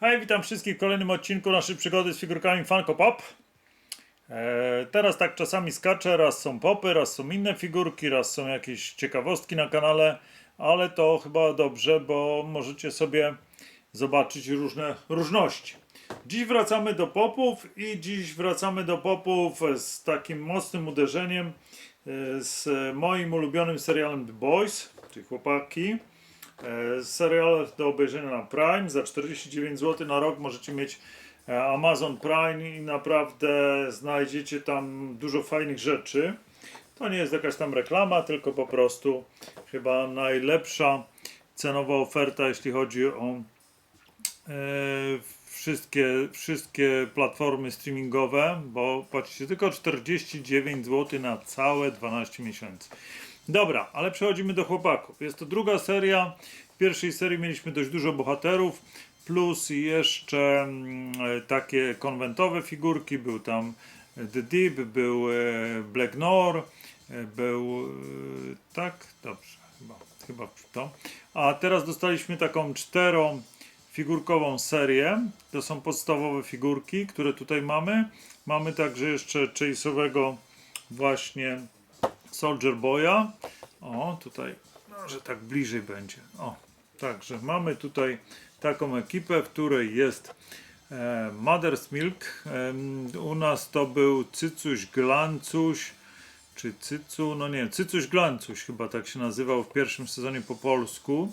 Hej, witam wszystkich w kolejnym odcinku naszej przygody z figurkami Funko Pop. E, teraz tak czasami skaczę, raz są popy, raz są inne figurki, raz są jakieś ciekawostki na kanale, ale to chyba dobrze, bo możecie sobie zobaczyć różne różności. Dziś wracamy do popów i dziś wracamy do popów z takim mocnym uderzeniem e, z moim ulubionym serialem The Boys, czyli chłopaki. E, Serial do obejrzenia na Prime za 49 zł na rok możecie mieć e, Amazon Prime i naprawdę znajdziecie tam dużo fajnych rzeczy. To nie jest jakaś tam reklama, tylko po prostu chyba najlepsza cenowa oferta, jeśli chodzi o e, wszystkie, wszystkie platformy streamingowe, bo płacicie tylko 49 zł na całe 12 miesięcy. Dobra, ale przechodzimy do chłopaków. Jest to druga seria. W pierwszej serii mieliśmy dość dużo bohaterów, plus jeszcze mm, e, takie konwentowe figurki. Był tam The Deep, był e, Black Nor, e, był. e, Tak, dobrze, chyba, chyba to. A teraz dostaliśmy taką cztero figurkową serię. To są podstawowe figurki, które tutaj mamy. Mamy także jeszcze chase'owego właśnie Soldier Boya. O, tutaj, że tak bliżej będzie. O, także mamy tutaj taką ekipę, w której jest e, Mother's Milk. Em, u nas to był Cycuś Glancuś, czy Cycu, no nie, Cycuś Glancuś chyba tak się nazywał w pierwszym sezonie po polsku.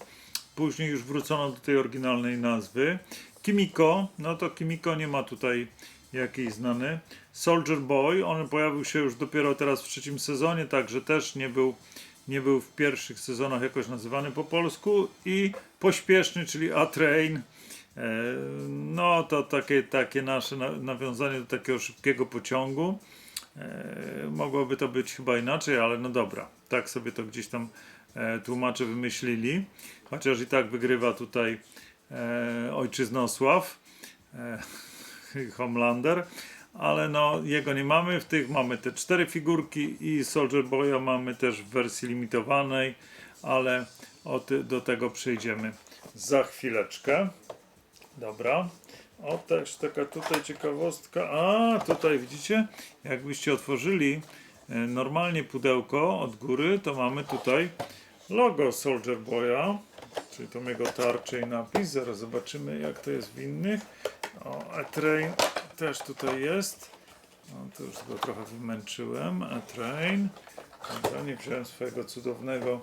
Później już wrócono do tej oryginalnej nazwy. Kimiko, no to Kimiko nie ma tutaj jakiejś znany. Soldier Boy, on pojawił się już dopiero teraz w trzecim sezonie, także też nie był, nie był w pierwszych sezonach jakoś nazywany po polsku. I Pośpieszny, czyli A-Train. E, No to takie, takie nasze na- nawiązanie do takiego szybkiego pociągu. E, Mogłoby to być chyba inaczej, ale no dobra, tak sobie to gdzieś tam e, tłumacze wymyślili. Chociaż i tak wygrywa tutaj Ojczyznosław. Homelander, ale no jego nie mamy. W tych mamy te cztery figurki i Soldier Boya mamy też w wersji limitowanej, ale o ty, do tego przejdziemy za chwileczkę. Dobra. O, też taka tutaj ciekawostka. A, tutaj widzicie, jakbyście otworzyli e, normalnie pudełko od góry, to mamy tutaj logo Soldier Boya, czyli tą jego tarczę i napis. Zaraz zobaczymy, jak to jest w innych. O, A-Train też tutaj jest. No, to już go trochę wymęczyłem. A-Train. Dobra, nie wziąłem swojego cudownego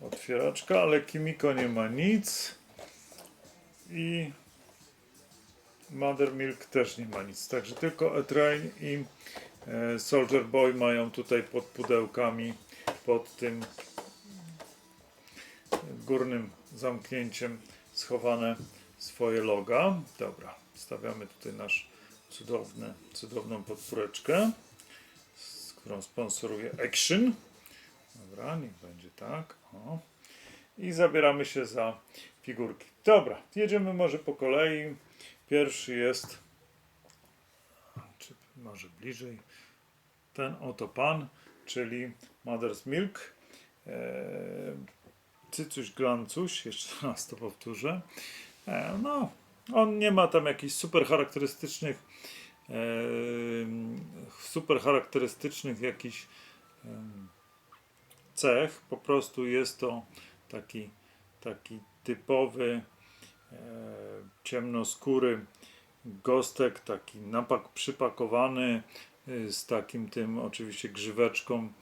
otwieraczka, ale Kimiko nie ma nic. I Mother Milk też nie ma nic. Także tylko A-Train i e, Soldier Boy mają tutaj pod pudełkami, pod tym górnym zamknięciem schowane swoje loga. Dobra, stawiamy tutaj nasz cudowny, cudowną podpóreczkę, z którą sponsoruje Action. Dobra, niech będzie tak. O. I zabieramy się za figurki. Dobra, jedziemy może po kolei. Pierwszy jest, czy może bliżej, ten oto pan, czyli Mother's Milk. Eee, Cycuś Glancuś, jeszcze raz to powtórzę. E, no, on nie ma tam jakichś super charakterystycznych e, super charakterystycznych jakichś cech. Po prostu jest to taki, taki typowy e, ciemnoskóry gostek, taki napak przypakowany z takim tym oczywiście grzyweczką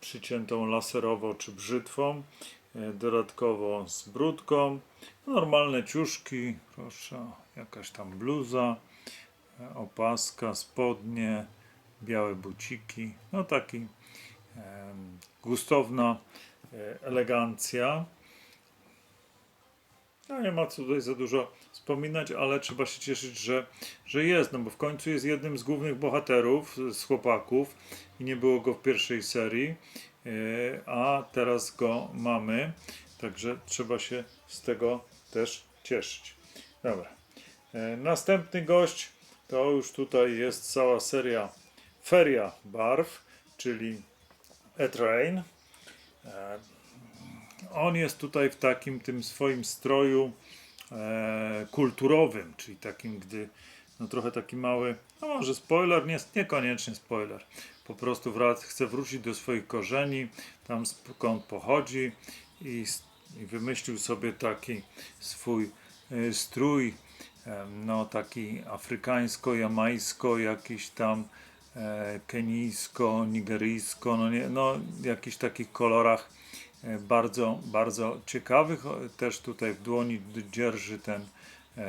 przyciętą laserowo czy brzytwą, dodatkowo z brudką, normalne ciuszki, proszę, jakaś tam bluza, e, opaska, spodnie, białe buciki, no taki gustowna e, elegancja. No nie ma co tutaj za dużo wspominać, ale trzeba się cieszyć, że, że jest, no bo w końcu jest jednym z głównych bohaterów z chłopaków i nie było go w pierwszej serii, e, a teraz go mamy, także trzeba się z tego też cieszyć. Dobra. E, Następny gość to już tutaj jest cała seria Feria Barw, czyli E-Train. E, On jest tutaj w takim tym swoim stroju e, kulturowym, czyli takim, gdy no trochę taki mały, no może spoiler, nie, niekoniecznie spoiler. Po prostu wrac, chce wrócić do swoich korzeni, tam skąd pochodzi i, i wymyślił sobie taki swój e, strój, e, no taki afrykańsko-jamajsko, jakiś tam e, kenijsko, nigeryjsko, no, nie, no jakichś takich kolorach e, bardzo, bardzo ciekawych. Też tutaj w dłoni dzierży ten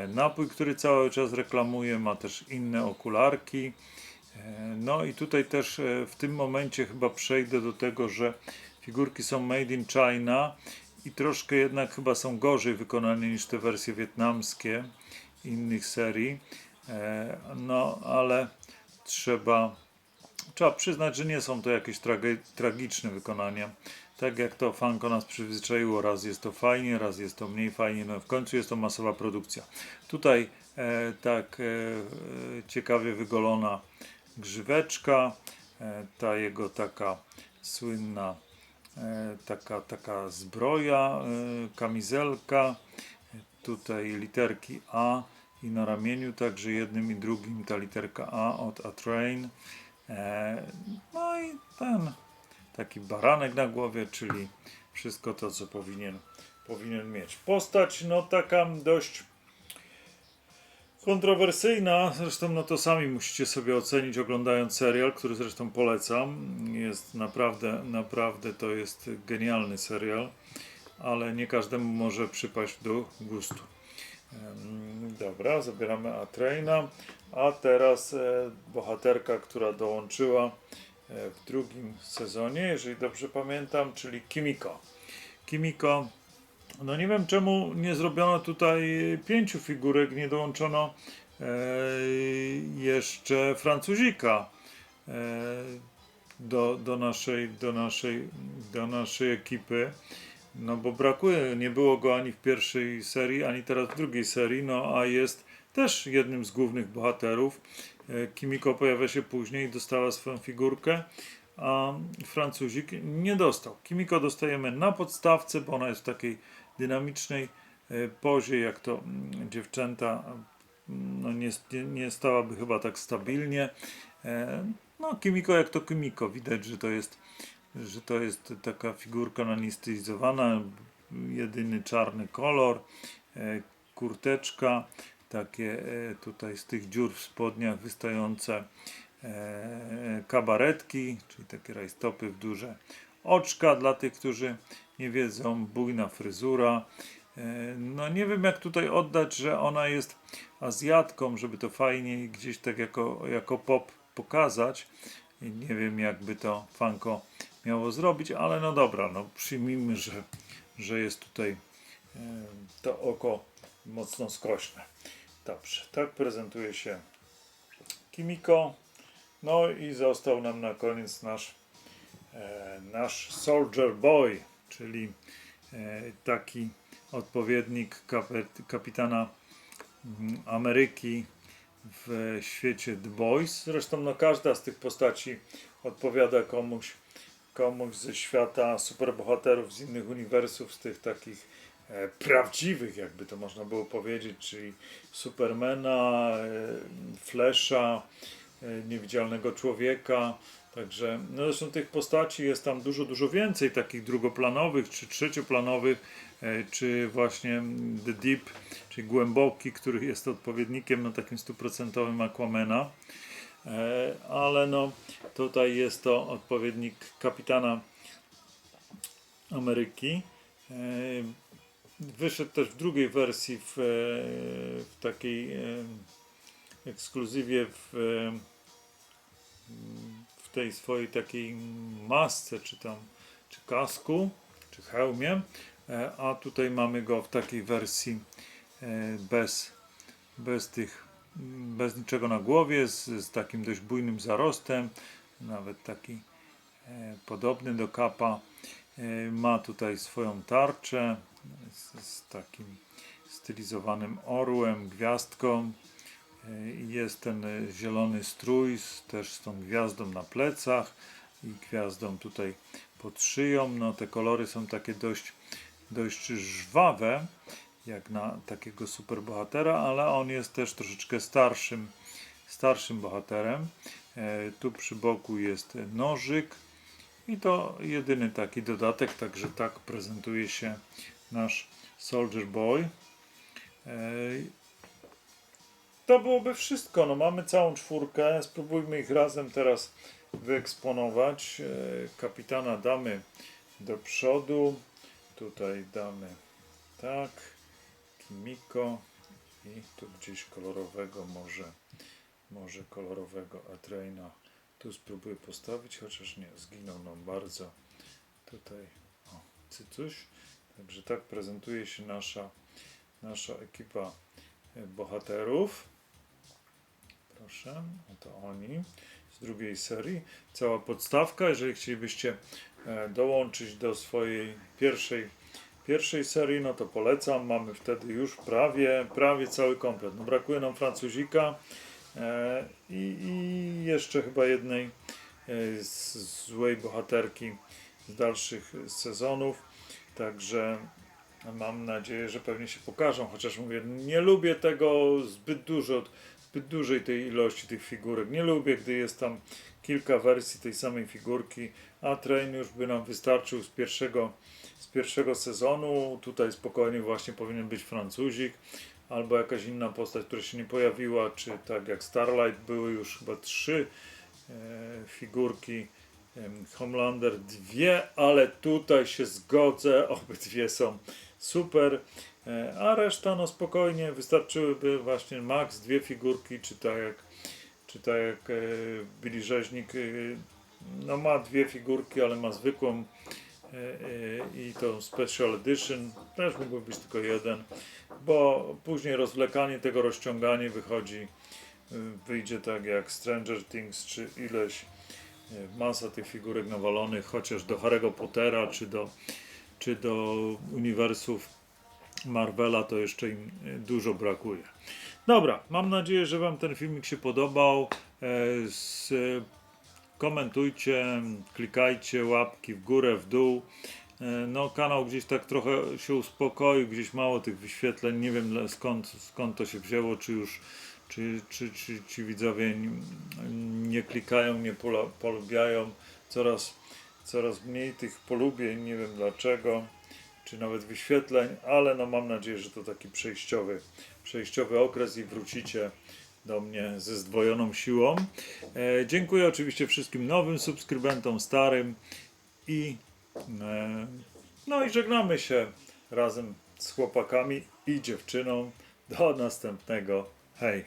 napój, który cały czas reklamuje, ma też inne okularki. E, No i tutaj też e, w tym momencie chyba przejdę do tego, że figurki są made in China i troszkę jednak chyba są gorzej wykonane niż te wersje wietnamskie innych serii. E, No ale trzeba trzeba przyznać, że nie są to jakieś trage- tragiczne wykonania. Tak jak to Funko nas przyzwyczaiło, raz jest to fajnie, raz jest to mniej fajnie, no w końcu jest to masowa produkcja. Tutaj e, tak e, e, ciekawie wygolona grzyweczka, e, ta jego taka słynna e, taka, taka zbroja, e, kamizelka, tutaj literki A i na ramieniu także jednym i drugim ta literka A od A-Train. E, No i ten taki baranek na głowie, czyli wszystko to, co powinien, powinien mieć. Postać, no taka dość kontrowersyjna, zresztą no to sami musicie sobie ocenić oglądając serial, który zresztą polecam. Jest naprawdę, naprawdę to jest genialny serial, ale nie każdemu może przypaść do gustu. Dobra, zabieramy A-Traina, a teraz e, bohaterka, która dołączyła w drugim sezonie, jeżeli dobrze pamiętam, czyli Kimiko. Kimiko, no nie wiem czemu nie zrobiono tutaj pięciu figurek, nie dołączono e, jeszcze Francuzika e, do, do, naszej, do, naszej, do naszej ekipy. No bo brakuje, nie było go ani w pierwszej serii, ani teraz w drugiej serii, no a jest też jednym z głównych bohaterów. E, Kimiko pojawia się później, dostała swoją figurkę, a Francuzik nie dostał. Kimiko dostajemy na podstawce, bo ona jest w takiej dynamicznej e, pozie, jak to mm, dziewczęta no nie, nie, stałaby chyba tak stabilnie. E, No Kimiko jak to Kimiko, widać, że to jest że to jest taka figurka nanistylizowana, jedyny czarny kolor, kurteczka, takie e, tutaj z tych dziur w spodniach wystające e, kabaretki, czyli takie rajstopy w duże oczka dla tych, którzy nie wiedzą, bujna fryzura. E, No nie wiem jak tutaj oddać, że ona jest Azjatką, żeby to fajnie gdzieś tak jako, jako pop pokazać. Nie wiem jakby to Funko miało zrobić, ale no dobra, no przyjmijmy, że, że jest tutaj to oko mocno skośne. Dobrze, tak prezentuje się Kimiko. No i został nam na koniec nasz, e, nasz Soldier Boy, czyli e, taki odpowiednik kapitana mm, Ameryki w świecie The Boys. Zresztą no, każda z tych postaci odpowiada komuś, komuś ze świata superbohaterów z innych uniwersów, z tych takich prawdziwych, jakby to można było powiedzieć, czyli Supermana, e, Flasha, e, Niewidzialnego Człowieka. Także, no zresztą tych postaci jest tam dużo, dużo więcej, takich drugoplanowych czy trzecioplanowych, e, czy właśnie The Deep, czyli Głęboki, który jest odpowiednikiem no, takim stuprocentowym Aquamana. E, ale no tutaj jest to odpowiednik kapitana Ameryki. Wyszedł też w drugiej wersji w, e, w takiej e, ekskluzywie w, e, w tej swojej takiej masce, czy tam, czy kasku, czy hełmie, a tutaj mamy go w takiej wersji bez, bez tych, bez niczego na głowie, z, z takim dość bujnym zarostem, nawet taki podobny do kapa. E, Ma tutaj swoją tarczę z, z takim stylizowanym orłem, gwiazdką. E, Jest ten e, zielony strój z, też z tą gwiazdą na plecach i gwiazdą tutaj pod szyją. No, te kolory są takie dość, dość żwawe, jak na takiego superbohatera, ale on jest też troszeczkę starszym, starszym bohaterem. Tu przy boku jest nożyk i to jedyny taki dodatek, także tak prezentuje się nasz Soldier Boy. To byłoby wszystko. No, mamy całą czwórkę. Spróbujmy ich razem teraz wyeksponować. Kapitana damy do przodu. Tutaj damy tak. Kimiko. I tu gdzieś kolorowego może, może kolorowego Atraina. Tu spróbuję postawić, chociaż nie, zginął nam bardzo. Tutaj o, cycuś. Także tak prezentuje się nasza, nasza ekipa e, bohaterów. Proszę, oto oni z drugiej serii. Cała podstawka, jeżeli chcielibyście e, dołączyć do swojej pierwszej, pierwszej serii, no to polecam. Mamy wtedy już prawie, prawie cały komplet. No, brakuje nam Francuzika i, i jeszcze chyba jednej e, z, złej bohaterki z dalszych sezonów. Także mam nadzieję, że pewnie się pokażą, chociaż mówię, nie lubię tego zbyt dużo, zbyt dużej tej ilości tych figurek. Nie lubię, gdy jest tam kilka wersji tej samej figurki, a train już by nam wystarczył z pierwszego, z pierwszego sezonu. Tutaj spokojnie właśnie powinien być Francuzik albo jakaś inna postać, która się nie pojawiła, czy tak jak Starlight były już chyba trzy e, figurki. Homelander dwie, ale tutaj się zgodzę, obydwie są super, E, a reszta no spokojnie, wystarczyłyby właśnie max dwie figurki, czy tak jak, czy tak jak e, Billy Rzeźnik, e, no ma dwie figurki, ale ma zwykłą i to Special Edition, też mógłby być tylko jeden, bo później rozwlekanie tego, rozciąganie wychodzi, e, wyjdzie tak jak Stranger Things, czy ileś e, masa tych figurek nawalonych, chociaż do Harry'ego Pottera, czy do, czy do uniwersów Marvela, to jeszcze im e, dużo brakuje. Dobra, mam nadzieję, że Wam ten filmik się podobał. E, e, Komentujcie, klikajcie łapki w górę, w dół. E, No, kanał gdzieś tak trochę się uspokoił, gdzieś mało tych wyświetleń. Nie wiem skąd, skąd to się wzięło, czy już czy, czy, czy ci widzowie nie klikają, nie polubiają. Coraz, coraz mniej tych polubień, nie wiem dlaczego, czy nawet wyświetleń, ale no mam nadzieję, że to taki przejściowy, przejściowy okres i wrócicie do mnie ze zdwojoną siłą. E, dziękuję oczywiście wszystkim nowym subskrybentom, starym i e, no i żegnamy się razem z chłopakami i dziewczyną. Do następnego. Hej!